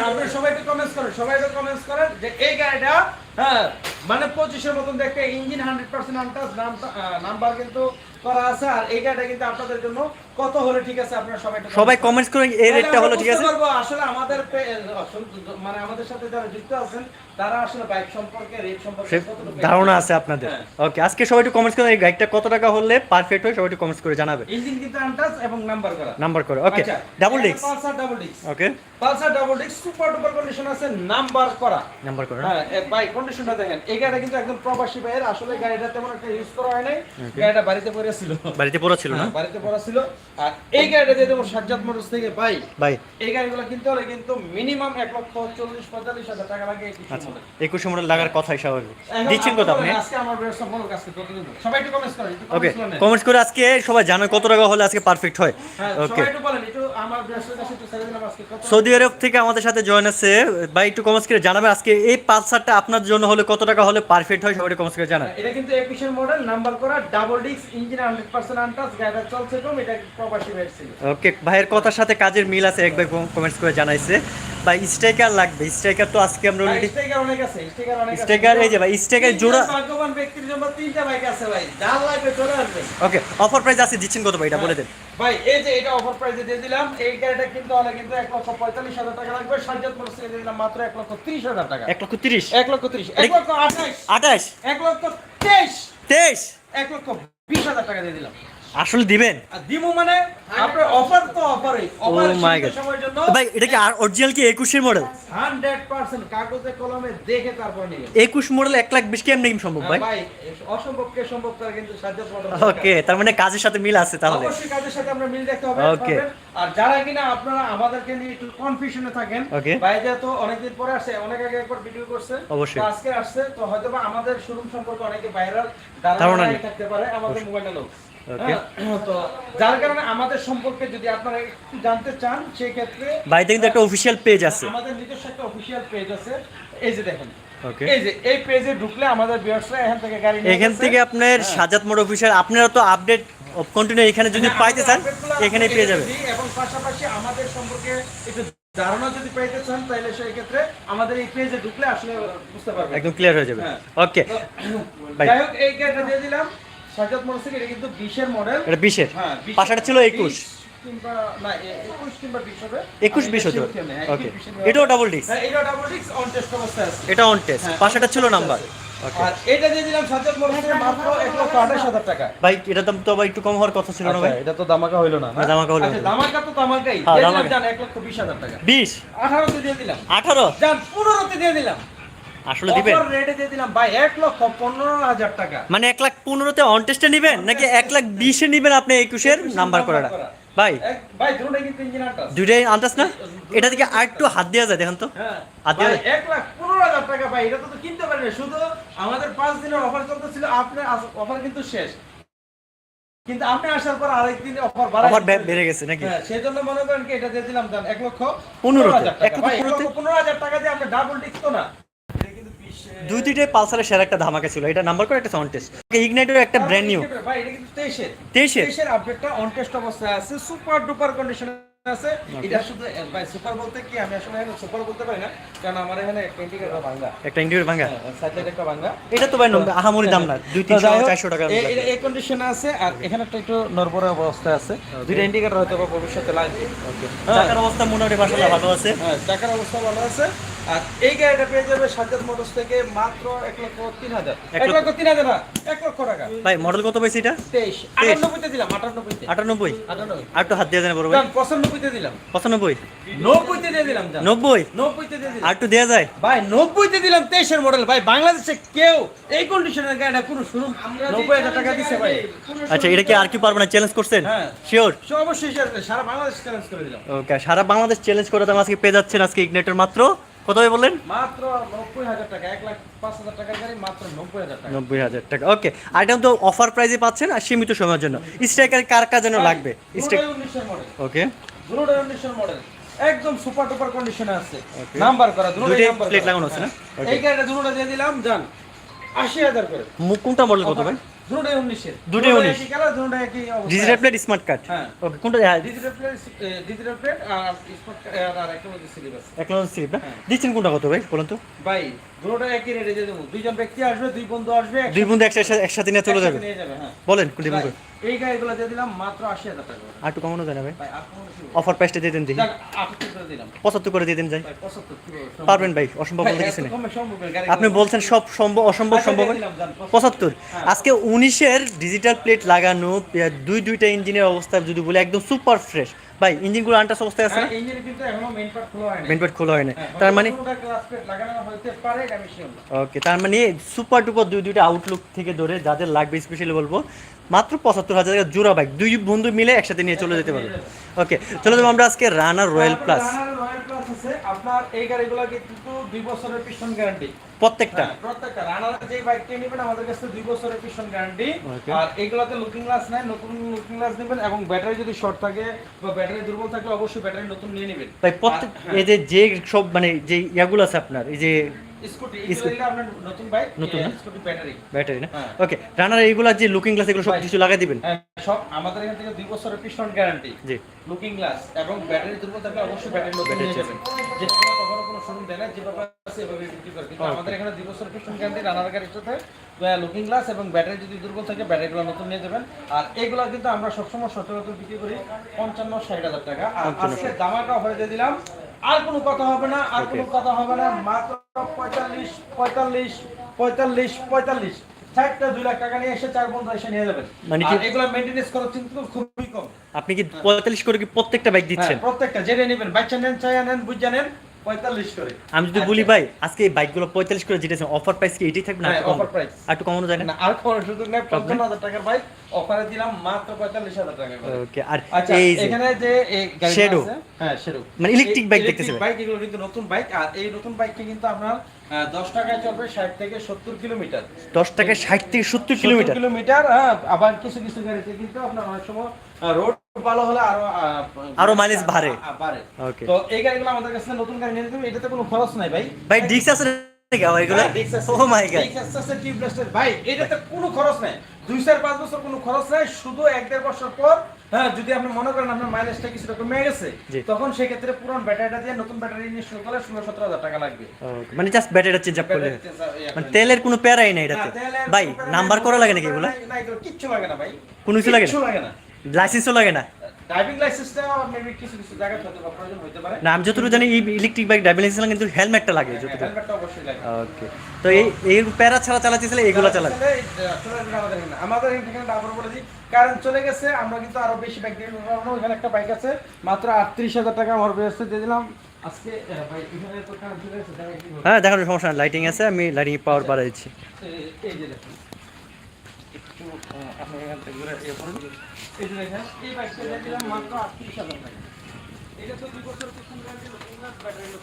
B: আপনারা সবাই একটু কমেন্টস করেন সবাই একটু কমেন্টস করেন যে এই গাড়িটা হ্যাঁ মানে পঁচিশের মতন দেখতে engine hundred percent untouched number কিন্তু করা আছে আর এই গাড়িটা কিন্তু আপনাদের জন্য কত হলে ঠিক আছে আপনারা সবাই
A: সবাই কমেন্টস করেন এই রেটটা হলো ঠিক আছে?
B: আসলে আমাদের মানে আমাদের সাথে যারা যুক্ত আছেন তারা আসলে বাইক সম্পর্কে রেট সম্পর্কে
A: ধারণা আছে আপনাদের।
B: হ্যাঁ।
A: ওকে আজকে সবাই একটু কমেন্টস করেন এই গাইডটা কত টাকা হলে পারফেক্ট হয় সবাই একটু কমেন্টস করে জানাবে।
B: ইঞ্জিন কিন্তু আনটাস এবং নাম্বার করা।
A: নাম্বার করে okay double disc
B: Pulsar double disc
A: okay
B: Pulsar double disc super duper condition আছে নাম্বার করা।
A: নাম্বার করে।
B: হ্যাঁ ভাই কন্ডিশনটা দেখেন। এই গাড়িটা কিন্তু একদম প্রবাসী ভাইয়ের। আসলে গাড়িটা তেমন একটা ইউজ করা হয় নাই। গাড়িটা বাড়িতে পড়ে ছিল।
A: বাড়িতে পড়া ছিল না?
B: হ্যাঁ, বাড়িতে পড়া ছিল। আর এই গাড়িটা সাজ্জাদ মোটরস থেকে ভাই
A: ভাই।
B: এই গাড়িগুলো কিনতে হলে কিন্তু মিনিমাম এক লক্ষ চল্লিশ পঁয়তাল্লিশ হাজার টাকা লাগে
A: আচ্ছা
B: মডেল।
A: একুশে মডেল লাগার কথাই স্বাভাবিক। দিচ্ছেন কত আপনি?
B: আজকে আমার কাজকে কত সবাই একটু কমেন্টস করেন
A: ওকে। কমেন্টস করে আজকে সবাই জানে কত টাকা হলে আজকে পারফেক্ট হয়।
B: হ্যাঁ,
A: ওকে
B: সবাই একটু বলেন, একটু আমার ব্যবসার কাছে একটু ছেড়ে দিলাম আজকে।
A: সৌদি আরব থেকে আমাদের সাথে জয়েন আছে। ভাই একটু কমেন্টস করে জানাবে আজকে এই পাঁচ পালসারটা আপনার জন্য হলে কত টাকা হলে পারফেক্ট হয় সবাই কমেন্টস করে
B: এটা কিন্তু একুশের মডেল নাম্বার করা double disc engine hundred percent untouched গাড়িটা চলছে কম এটা প্রবাসী ভাইয়ের ছিল।
A: ওকে ভাইয়ের কথার সাথে কাজের মিল আছে এক ভাই কমেন্টস করে জানাইছে। ভাই স্ট্রাইকার লাগবে স্ট্রাইকার তো আজকে আমরা অলরেডি
B: স্টিকার অনেক আছে স্টিকার অনেক আছে।
A: স্ট্রাইকার এই যে ভাই স্ট্রাইকার জোড়া
B: ভাগ্যবান ব্যক্তির জন্য তিনটা বাইক আছে ভাই যার লাগবে চলে আসবে।
A: ওকে অফার প্রাইস আছে দিচ্ছেন কত ভাই এটা বলে দেন।
B: ভাই এই যে এটা অফার প্রাইসে দিয়ে দিলাম এই গাড়িটা কিন্তু হলে কিন্তু এক লক্ষ পঁয়তাল্লিশ হাজার টাকা লাগবে সাজ্জাদ মোটরস দিয়ে দিলাম মাত্র এক লক্ষ ত্রিশ হাজার টাকা।
A: এক লক্ষ তিরিশ?
B: এক লক্ষ ত্রিশ এক লক্ষ আঠাশ।
A: আঠাশ?
B: এক লক্ষ তেইশ।
A: তেইশ?
B: এক লক্ষ বিশ হাজার টাকা দিয়ে দিলাম।
A: আসলে দিবেন
B: দিমু মানে আপনার অফার তো অফার
A: Oh
B: সময়ের জন্য
A: ভাই এটা কি অরিজিনাল কি একুশের মডেল
B: হান্ড্রেড পার্সেন্ট কাগজে কলমে দেখে তারপর নিয়ে
A: একুশ মডেল এক লাখ বিশ কেমন সম্ভব ভাই
B: ভাই অসম্ভবকে সম্ভব করা কিন্তু সাজ্জাদ
A: ওকে তার মানে কাজের সাথে মিল আছে তাহলে
B: অবশ্যই কাজের সাথে আমরা মিল দেখতে হবে. পারবেন। আর যারা কিনা আপনারা আমাদেরকে নিয়ে একটু কনফিউশনে থাকেন. ভাই যেহেতু অনেকদিন পরে আসছে অনেক আগে একবার ভিডিও করছে
A: অবশ্যই।
B: আজকে আসছে তো হয়তো বা আমাদের শোরুম সম্পর্কে অনেকে ভাইরাল
A: ধারণা
B: থাকতে পারে আমাদের মোবাইলটা লোক. তো যার কারণে আমাদের সম্পর্কে যদি আপনারা একটু জানতে চান সেই ক্ষেত্রে
A: বাড়িতে কিন্তু একটা অফিসিয়াল পেজ আছে।
B: আমাদের নিজস্ব একটা অফিসিয়াল পেজ আছে। এই যে দেখেন।
A: ওকে
B: এই যে এই পেজে ঢুকলে আমাদের এখান থেকে
A: আপনার সাজাত মোড় অফিসার আপনারা তো আপডেট কন্টিনিউ এখানে যদি
B: হ্যাঁ,
A: পাইতে চান এখানে পেয়ে যাবে
B: এবং পাশাপাশি আমাদের সম্পর্কে একটু ধারণা যদি পাইতে চান তাহলে সেই ক্ষেত্রে আমাদের এই পেজে ঢুকলে আসলে বুঝতে পারবেন।
A: একদম ক্লিয়ার হয়ে যাবে।
B: হ্যাঁ।
A: ওকে
B: যাই হোক এই দিয়ে দিলাম। সাজাদ মোটরস থেকে এটা কিন্তু বিশের মডেল
A: এটা বিশের।
B: হ্যাঁ 20
A: পাশাটা ছিল একুশ।
B: কিংবা না একুশ কিংবা বিশ হবে।
A: একুশ বিশ
B: এটা
A: হতো
B: sure খেয়াল নেই।
A: ওকে
B: 21 বিশের মধ্যে
A: এটাও। ডাবল ডিস্ক
B: হ্যাঁ, এটা ডাবল ডিস্ক অন টেস্ট অবস্থায় আছে।
A: এটা অন টেস্ট
B: হ্যাঁ,
A: পাশাটা ছিল নাম্বার
B: আর এটা দিয়ে দিলাম সাজাদ মোটরসের মাত্র এক লক্ষ আঠাশ হাজার টাকা।
A: ভাই এটা দাম তো আবার একটু কম হওয়ার কথা ছিল না ভাই?
B: আচ্ছা, এটা তো দামাকা হইল না
A: না, দামাকা হইল।
B: আচ্ছা, দামাকা তো দামাকাই
A: হ্যাঁ, দামাকা।
B: এক লক্ষ বিশ হাজার টাকা।
A: বিশ?
B: আঠারোতে দিয়ে দিলাম।
A: আঠারো?
B: পনেরোতে দিয়ে দিলাম।
A: আসলে দিবেন?
B: অফার রেটে দিয়ে দিলাম। ভাই এক লক্ষ পনেরো হাজার টাকা।
A: মানে এক লাখ পনেরোতে অন টেস্টে নিবেন নাকি এক লাখ বিশে নিবেন আপনি একুশের নাম্বার করাটা? ভাই।
B: ভাই দুটোই কিন্তু ইঞ্জিন আনটাস
A: আনতাস না? এটা থেকে আর একটু হাত দেওয়া যায় দেখেন তো।
B: হ্যাঁ।
A: আর দিয়ে
B: ভাই,
A: দে।
B: লাখ পনেরো হাজার টাকা ভাই এটা তো কিনতে শুধু আমাদের পাঁচ দিনের অফার চলতেছিল আপনার অফার কিন্তু শেষ। কিন্তু আপনি আসার পর আরেকদিন অফার
A: আবার বে- বেড়ে গেছে নাকি?
B: হ্যাঁ সেই জন্য মনে করেন কি এটা দিয়ে দিলাম দাম এক লক্ষ
A: পনেরোতে।
B: হাজার টাকা।
A: এক লক্ষ
B: ভাই, এক
A: পনেরোতে?
B: লক্ষ পনেরো হাজার টাকা দিয়ে আপনি ডাবল ডিস্ক তো না।
A: দুই দুইটাই পালসারের সেরা একটা ধামাকা ছিল। এটা নাম্বার করে একটা সাউন্ড টেস্ট ইগনাইটের একটা ব্র্যান্ড নিউ
B: ভাই এটা কিন্তু তেইশের।
A: তেইশের?
B: তেইশের আপডেটটা অন টেস্ট অবস্থায় আছে। সুপার ডুপার কন্ডিশন আছে। এটা শুধু ভাই সুপার বলতে কি আমি আসলে এখানে সুপার বলতে পারি না কারণ আমার এখানে একটা ইন্ডিকেটর ভাঙা
A: একটা ইন্ডিয়ার ভাঙা
B: সাইডে একটা ভাঙা
A: এটা তো ভাই নব্বই- আহামরি দাম না। দুই
B: তো
A: তিনশো
B: যাই হোক,
A: চারশো টাকা
B: এটা এই কন্ডিশনে আছে আর এখানে একটা একটু নরবরে অবস্থায় আছে। দুইটা ইন্ডিকেটর হয়তো ভবিষ্যতে লাগবে।
A: ওকে চাকার অবস্থা মোটামুটি ভালো আছে।
B: হ্যাঁ চাকার অবস্থা ভালো আছে। আর এই গাড়িটা পেয়ে যাবে সাজ্জাদ মোটরস থেকে মাত্র এক লক্ষ তিন হাজার।
A: এক লক্ষ-
B: তিন হাজার না এক লক্ষ টাকা।
A: ভাই মডেল কত পাইছে এটা?
B: তেইশ। আটানব্বইতে দিলাম আটানব্বইতে।
A: আটানব্বই?
B: আটানব্বই।
A: আর একটু হাত দিয়ে দেন বড় ভাই।
B: পঁচানব্বইতে দিলাম।
A: পঁচানব্বই?
B: নব্বইতে দিয়ে দিলাম
A: নব্বই?
B: নব্বইতে দিয়ে দিলাম।
A: আর একটু দেওয়া যায়।
B: ভাই নব্বইতে দিলাম তেইশের মডেল ভাই বাংলাদেশে কেউ এই কন্ডিশনের গাড়িটা কোনো শুরু নব্বই হাজার টাকা দিছে ভাই।
A: আচ্ছা এটা কি আর কি পারবে না চ্যালেঞ্জ করছেন?
B: হ্যাঁ।
A: শিওর
B: অবশ্যই সারা বাংলাদেশ চ্যালেঞ্জ করে দিলাম।
A: ওকে সারা বাংলাদেশ চ্যালেঞ্জ করে তো আজকে পেয়ে যাচ্ছেন আজকে ইগনেটর মাত্র। কত বললেন?
B: মাত্র নব্বই হাজার টাকা এক লাখ পাঁচ হাজার টাকার গাড়ি মাত্র নব্বই হাজার টাকা।
A: নব্বই হাজার টাকা ওকে। আর এটা তো অফার প্রাইসে পাচ্ছেন আর সীমিত সময়ের জন্য। স্ট্রাইকার কার কার যেন লাগবে? ওকে।
B: দুটোই উনিশের মডেল একদম সুপার টুপার কন্ডিশনে আছে। নাম্বার করা দুটোই নাম্বার করা।
A: লাগানো আছে না?
B: এই গাড়িটা দুটোটা দিয়ে দিলাম জান আশি হাজার করে।
A: কোনটা মডেল কত ভাই?
B: দুটোই উনিশের।
A: দুটোই 19
B: একই কালার দুটোই একই অবস্থা।
A: ডিজিটাল প্লেট স্মার্ট কার্ড
B: হ্যাঁ।
A: ওকে কোনটা
B: ডিজিটাল প্লেট ডিজিটাল প্লেট আর আর একটা
A: নম্বর স্লিপ না?
B: হ্যাঁ।
A: দিচ্ছেন কোনটা কত ভাই বলুন তো?
B: ভাই দুটোটা একই রেটে দিয়ে দেবো। দুইজন ব্যক্তি আসবে দুই বন্ধু আসবে
A: দুই বন্ধু একসাথে একসাথে নিয়ে চলে যাবে।
B: একসাথে নিয়ে যাবে হ্যাঁ।
A: বলেন কোনটি
B: ভাই, এই গাড়িগুলো দিয়ে দিলাম মাত্র আশি হাজার টাকা করে।
A: আর একটু কমানো যায় না ভাই?
B: ভাই আর কোনো কিছু নেই।
A: অফার প্রাইসটা দিয়ে দেন দেখি।
B: যাক, আটাত্তর করে দিলাম।
A: পঁচাত্তর করে দিয়ে দেন যাই। পারবেন ভাই অসম্ভব বলতে কিছু নেই। আপনি বলছেন সব সম্ভব অসম্ভব সম্ভব পঁচাত্তর।
B: হ্যাঁ।
A: আজকে উনিশের ডিজিটাল প্লেট লাগানো দুই দুইটা ইঞ্জিনের অবস্থা যদি বলে একদম সুপার ফ্রেশ ভাই ইঞ্জিনগুলো আনটাস অবস্থায় আছে
B: ইঞ্জিন ইঞ্জিনে কিন্তু এখনও মেইন পার্ট খোলা হয়নি।
A: মেইন পার্ট খোলা হয়নি।
B: হ্যাঁ,
A: তার মানে
B: লাগানো হতে পারে, এটা
A: ওকে তার মানে সুপার টুপার দুই দুইটা আউটলুক থেকে ধরে যাদের লাগবে স্পেশালি বলব মাত্র পঁচাত্তর হাজার টাকা জোড়া বাইক দুই বন্ধু মিলে একসাথে নিয়ে চলে যেতে পারবে। ওকে চলে যাব আমরা আজকে রানার রয়্যাল প্লাস
B: রয়্যাল আপনার এই গাড়িগুলো কিন্তু দুই বছরের পিছন গ্যারান্টি
A: প্রত্যেকটা।
B: প্রত্যেকটা। রানার যে বাইকটা নেবেন আমাদের কাছে দুই বছরের পিছন গ্যারান্টি
A: Okay.
B: আর এগুলোতে লুকিং গ্লাস নাই নতুন লুকিং গ্লাস নেবেন এবং ব্যাটারি যদি শর্ট থাকে বা ব্যাটারি দুর্বল থাকলে অবশ্যই ব্যাটারি নতুন নিয়ে নেবেন।
A: ভাই প্রত্যেক এই যে যে সব মানে যে ইয়াগুলো আছে আপনার এই যে
B: ব্যাটারি হ্যাঁ।
A: ওকে রানার এইগুলো যে লুকিং গ্লাস এগুলো সব কিছু লাগাই দিবেন?
B: হ্যাঁ, সব আমাদের এখান থেকে দুই বছরের পিছন গ্যারান্টি
A: জি।
B: লুকিং গ্লাস এবং ব্যাটারি দুর্বল থাকলে অবশ্যই ব্যাটারি নতুন
A: Battery
B: নিয়ে যাবেন যেটা কখনো কোনো শোরুম দেয় না যেভাবে আছে এভাবে বিক্রি করে। কিন্তু আমাদের এখানে দুই বছর পিছন গ্যারান্টি রানার গাড়ির লুকিং গ্লাস এবং ব্যাটারি যদি দুর্বল থাকে ব্যাটারিগুলো নতুন নিয়ে যাবেন। আর এইগুলো কিন্তু আমরা সবসময় সচরাচর বিক্রি করি পঞ্চান্ন ষাট হাজার টাকা। আর
A: 55
B: আজকে দামাটা হয়ে দিয়ে দিলাম। আর কোনো কথা হবে না আর কোনো কথা হবে না মাত্র পঁয়তাল্লিশ পঁয়তাল্লিশ পঁয়তাল্লিশ পঁয়তাল্লিশ। চারটা দুই লাখ টাকা নিয়ে এসে চার বন্ধু এসে নিয়ে যাবেন।
A: মানে কি-
B: এগুলো মেনটেনেন্স খরচ কিন্তু খুবই কম।
A: আপনি কি পঁয়তাল্লিশ করে কি প্রত্যেকটা বাইক দিচ্ছেন?
B: হ্যাঁ, প্রত্যেকটা জেনে নেবেন। বাচ্চা নেন চাইয়া নেন বুঝা নেন করে।
A: আমি যদি বলি ভাই আজকে এই বাইকগুলো পঁয়তাল্লিশ করে অফার প্রাইস কি এটাই থাকবে না?
B: হ্যাঁ, offer price।
A: আর একটু কমানো যায় না?
B: আর কোনো সুযোগ নেই। পঞ্চান্ন হাজার টাকার বাইক অফারে দিলাম মাত্র পঁয়তাল্লিশ হাজার টাকা
A: ওকে আর
B: আচ্ছা
A: এই
B: এখানে যে। আছে, হ্যাঁ Shadow।
A: মানে electric দেখতেছি ভাই।
B: এগুলো কিন্তু নতুন বাইক আর এই নতুন বাইকটি কিন্তু আপনার দশ টাকায় চলবে ষাট থেকে সত্তর কিলোমিটার।
A: দশ টাকায় ষাট থেকে সত্তর কিলোমিটার?
B: কিলোমিটার হ্যাঁ, আবার কিছু কিছু গাড়িতে কিন্তু আপনার অনেক সময় রোড ভালো হলে আরও
A: আরও mileage বাড়ে।
B: বাড়ে।
A: ওকে
B: তো এই গাড়িগুলো আমাদের কাছে নতুন গাড়ি নিয়ে নিতে এটাতে কোনো খরচ নাই ভাই।
A: ভাই ডিক্স আছে নাকি আমার এগুলো। ও মাই গড
B: Dix আছে, আছে। ভাই এটাতে কোনো খরচ নাই। দুই চার পাঁচ বছর কোনো খরচ নাই শুধু এক দেড় বছর পর হ্যাঁ যদি আপনি মনে করেন আপনার মাইলেজটা কিছুটা কমে গেছে। তখন সেক্ষেত্রে পুরান ব্যাটারিটা দিয়ে নতুন ব্যাটারি নিয়ে শুরু করলে ষোলো সতেরো হাজার টাকা লাগবে।
A: মানে জাস্ট ব্যাটারিটা চেঞ্জ আপ করলে। মানে তেলের কোনো প্যারাই নাই
B: না,
A: এটাতে ভাই নাম্বার করা লাগে নাকি এগুলো?
B: এগুলো কিচ্ছু লাগে না ভাই।
A: কোনো কিছু লাগে না?
B: লাগে
A: লাইসেন্সও লাগে না।
B: ড্রাইভিং লাইসেন্সটা মেবি কিছু কিছু জায়গায় হয়তো বা প্রয়োজন হতে পারে।
A: না আমি যতটুকু জানি ইলেকট্রিক বাইক ড্রাইভিং লাইসেন্স কিন্তু হেলমেটটা লাগে যতটুকু।
B: হেলমেটটা অবশ্যই লাগে।
A: ওকে তো এই এই প্যারা ছাড়া চালাতে চাইলে এগুলো চালাবে
B: চলে, চলে আসবে আমাদের এখানে। আমাদের এখানে আবার বলে দিই। কারণ চলে গেছে আমরা কিন্তু আরও বেশি বাইক দিয়ে কারণ ওখানে একটা বাইক আছে মাত্র আটত্রিশ হাজার টাকা আমার ব্যবস্থা দিয়ে দিলাম। আজকে ভাই এখানে তো কারণ চলে গেছে দেখা কি হবে।
A: হ্যাঁ দেখানোর সমস্যা লাইটিং আছে আমি লাইটিং পাওয়ার বাড়াই দিচ্ছি।
B: এই- এই যে দেখুন। একটু আপনি এখান থেকে ঘুরে ইয়ে করুন। এই যে দেখেন এই বাইকটা দিলাম মাত্র আটত্রিশ হাজার টাকা। এটা তো দুই বছর পিছন ব্যাটারি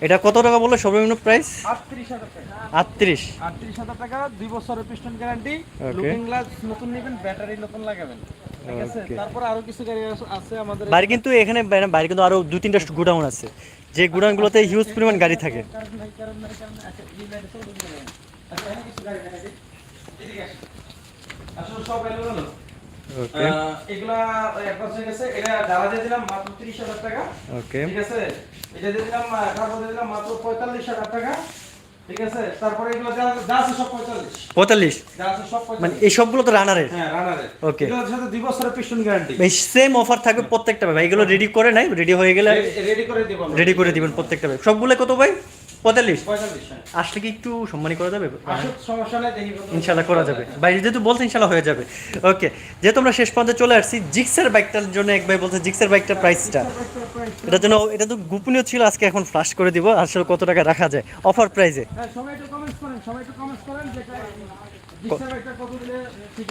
A: এটা কত টাকা বলল সর্বনিম্ন প্রাইস
B: আটত্রিশ হাজার টাকা।
A: আটত্রিশ।
B: আটত্রিশ হাজার টাকা দুই বছরের পিস্টন গ্যারান্টি লুকিং গ্লাস নতুন নেবেন ব্যাটারি নতুন লাগাবেন। ঠিক আছে? তারপর আরও কিছু গাড়ি আছে- আমাদের
A: বাইরে কিন্তু এখানে বাইরে- কিন্তু আরও দুই তিনটা গুডাউন আছে। যে গুডাউনগুলোতে হিউজ পরিমাণ গাড়ি থাকে।
B: আচ্ছা। আচ্ছা, এখানে কিছু গাড়ি দেখা যায়। এদিকে আসেন। আসলে সব available। এগুলা অ্যাডভান্স হয়ে গেছে। এটা জ্বালা দিয়ে দিলাম মাত্র তিরিশ হাজার টাকা।
A: ওকে।
B: ঠিক আছে? এটা দিয়ে দিলাম তারপর দিয়ে দিলাম মাত্র পঁয়তাল্লিশ হাজার টাকা। ঠিক আছে? তারপরে এগুলো যা যা আছে সব পঁয়তাল্লিশ।
A: পঁয়তাল্লিশ?
B: যা আছে সব
A: মানে এই সবগুলো তো রানারের
B: হ্যাঁ রানারের
A: Okay.
B: এগুলোর সাথে দুই বছরের পিস্টন গ্যারান্টি
A: এই সেম অফার থাকবে প্রত্যেকটা ভাই। এগুলো রেডি করে নাই রেডি হয়ে গেলে
B: রেডি করে দিব
A: রেডি করে দিবেন প্রত্যেকটা ভাই। সবগুলো কত ভাই? পঁয়তাল্লিশ?
B: হ্যাঁ।
A: আসলে কি একটু সম্মানী করা যাবে?
B: কত-
A: ইনশাল্লাহ করা যাবে। ভাই যেহেতু বলতে ইনশাল্লাহ হয়ে যাবে। ওকে যেহেতু আমরা শেষ পর্যন্ত চলে আসছি জিক্সের বাইকটার জন্য এক ভাই বলছে জিক্সের বাইকটার প্রাইসটা এটার জন্য এটা তো গোপনীয় ছিল আজকে এখন ফ্লাশ করে দিব। আসলে কত টাকা রাখা যায়? অফার প্রাইসে
B: হ্যাঁ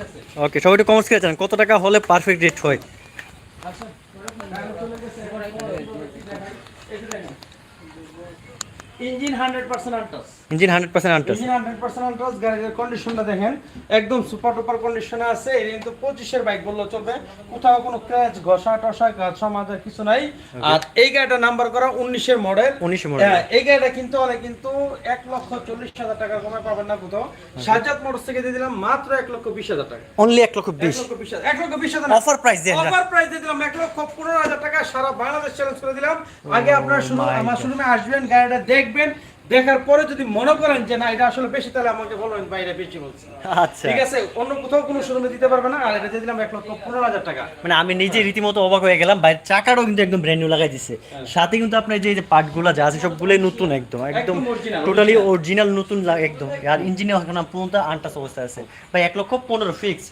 B: আছে।
A: ওকে সবাই একটু কমেন্টস করে জানান কত টাকা হলে পারফেক্ট রেট হয়
B: আচ্ছা চলে গেছে engine hundred percent untouched.
A: Engine hundred percent untouched
B: engine hundred percent untouched গাড়ির কন্ডিশনটা দেখেন একদম সুপার টুপার কন্ডিশনে আছে এটা কিন্তু পঁচিশের বাইক বললেও চলবে কোথাও কোনো ক্র্যাচ ঘষা টসা গাছ সমাজের কিছু নাই। আর এই গাড়িটা নাম্বার করা উনিশের মডেল
A: 19 model।
B: হ্যাঁ এই গাড়িটা কিন্তু অনেক কিন্তু এক লক্ষ চল্লিশ হাজার টাকা কমে পাবেন না কোথাও। সাজাত মোটরস থেকে দিয়ে দিলাম মাত্র এক লক্ষ বিশ হাজার টাকা।
A: অনলি এক লক্ষ
B: এক
A: বিশ
B: লক্ষ বিশ হাজার লক্ষ
A: অফার প্রাইস দিয়ে
B: অফার প্রাইস দিয়ে দিলাম এক লক্ষ পনেরো হাজার টাকা। সারা বাংলাদেশ চ্যালেঞ্জ করে দিলাম। আগে আপনারা শুনুন আমার. শুনুন আসবেন গাড়িটা দেখবেন। দেখার পরে যদি মনে করেন যে না এটা আসলে বেশি তাহলে আমাকে বলবেন বাইরে বেশি বলছি।
A: আচ্ছা।
B: ঠিক আছে অন্য কোথাও কোনো শোরুমে দিতে পারবে না আর এটা দিলাম এক লক্ষ পনেরো হাজার টাকা।
A: মানে আমি নিজে রীতিমতো অবাক হয়ে গেলাম বাইরের চাকাটাও কিন্তু একদম ব্র্যান্ড নিউ লাগাই দিছে। সাথে কিন্তু আপনার যে যে পার্টগুলো যা আছে সবগুলোই নতুন একদম একদম টোটালি অরিজিনাল নতুন লাগে একদম। আর ইঞ্জিনে এখন পর্যন্ত আনটাস অবস্থা আছে। ভাই এক লক্ষ পনেরো ফিক্সড।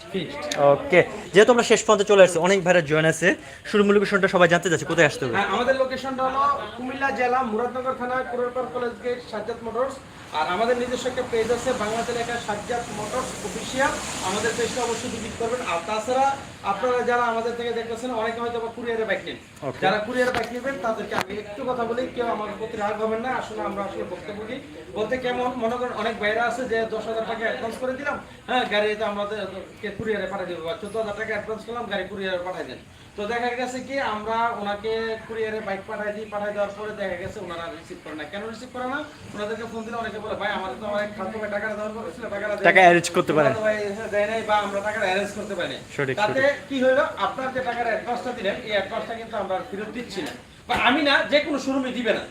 A: ওকে যেহেতু আমরা শেষ পর্যন্ত চলে আসছি অনেক ভাইরা জয়েন আছে। শুরু লোকেশনটা সবাই জানতে চাচ্ছে কোথায় আসতে হবে?
B: হ্যাঁ, আমাদের লোকেশনটা হলো কুমিল্লা জেলা মুরাদনগর থানা Kurpar college gate Sajjad Motors. আর আমাদের নিজস্ব একটা পেজ আছে বাংলাদেশ এলাকা সাজ্জাদ মোটরস অফিসিয়াল আমাদের পেজটা অবশ্যই ভিজিট করবেন। আর তাছাড়া আপনারা যারা আমাদের থেকে দেখতেছেন অনেকে হয়তো বা কুরিয়ারে বাইক নেন। যারা কুরিয়ারে বাইক নেবেন তাদেরকে আমি একটু কথা বলি কেউ আমাদের প্রতি রাগ হবেন না। আসলে আমরা আসলে বক্তব্য দিই। বলতে কেমন মনে করেন অনেক বাইরে আছে যে দশ হাজার টাকা অ্যাডভান্স করে দিলাম হ্যাঁ গাড়িতে আমাদের কুরিয়ারে পাঠিয়ে দেবো বা চোদ্দ হাজার টাকা অ্যাডভান্স করলাম গাড়ি কুরিয়ারে পাঠিয়ে দেন তো দেখা গেছে কি আমরা ওনাকে কুরিয়ারে বাইক পাঠাই দিই পাঠাই দেওয়ার পরে দেখা গেছে ওনারা রিসিভ করে না। কেন রিসিভ করে না? ওনাদেরকে ফোন দিলে অনেকে বলে ভাই আমাদের তো আমার খাদ্য ভাই টাকা দেওয়ার পরে ছিল দেয়
A: টাকা অ্যারেঞ্জ করতে
B: পারে না ভাই দেয় নাই বা আমরা টাকা অ্যারেঞ্জ করতে পারি
A: না
B: তাতে কি হলো আপনার যে টাকার অ্যাডভান্সটা দিলেন এই অ্যাডভান্সটা কিন্তু আমরা ফেরত দিচ্ছি না। আমি না যে কোনো শোরুমে দিবে না।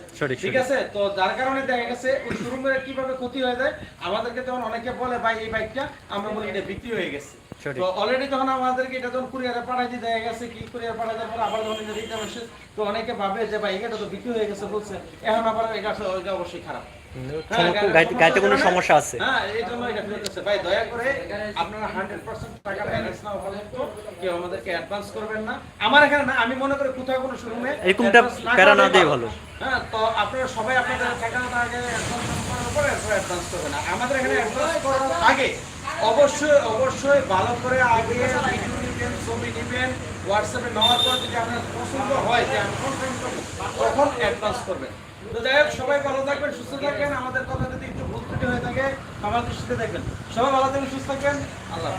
B: ঠিক আছে? তো যার কারণে দেখা গেছে ওই শোরুমের কীভাবে ক্ষতি হয়ে যায় আমাদেরকে তখন অনেকে বলে ভাই এই বাইকটা আমরা বলি এটা বিক্রি হয়ে গেছে। তো অলরেডি তখন আমাদেরকে এটা যখন কুরিয়ারে পাঠাই দিয়ে দেখা গেছে কি কুরিয়ার পাঠাই দেওয়ার পর আবার যখন এটা দিতে আসে তো অনেকে ভাবে যে ভাই এটা তো বিক্রি হয়ে গেছে বলছে। এখন আবার এটা অবশ্যই খারাপ।
A: গাড়িতে কোনো সমস্যা আছে?
B: হ্যাঁ এই জন্য এটা ভাই দয়া করে আপনারা 100% টাকা অ্যাডভান্স না পর্যন্ত কেউ আমাদেরকে অ্যাডভান্স করবেন না। আমার এখানে না আমি মনে করি কোথাও কোনো শোরুমে
A: এরকমটা প্যারা না দিয়ে ভালো।
B: হ্যাঁ তো আপনারা সবাই আপনাদের টাকাটা আগে অ্যাডভান্স করার পরে অ্যাডভান্স করবেন। আমাদের এখানে অ্যাডভান্স করার আগে অবশ্যই অবশ্যই ভালো করে আগে ভিডিও নিবেন ছবি নিবেন হোয়াটসঅ্যাপে নেওয়ার পর যদি আপনার পছন্দ হয় যে আমি কনফার্ম করব তখন অ্যাডভান্স করবেন। তো যাই হোক, সবাই ভালো থাকবেন, সুস্থ থাকবেন। আমাদের কথা যদি একটু ভুল ত্রুটি হয়ে থাকে আমার দৃষ্টিতে দেখবেন। সবাই ভালো থাকবেন, সুস্থ থাকবেন। আল্লাহ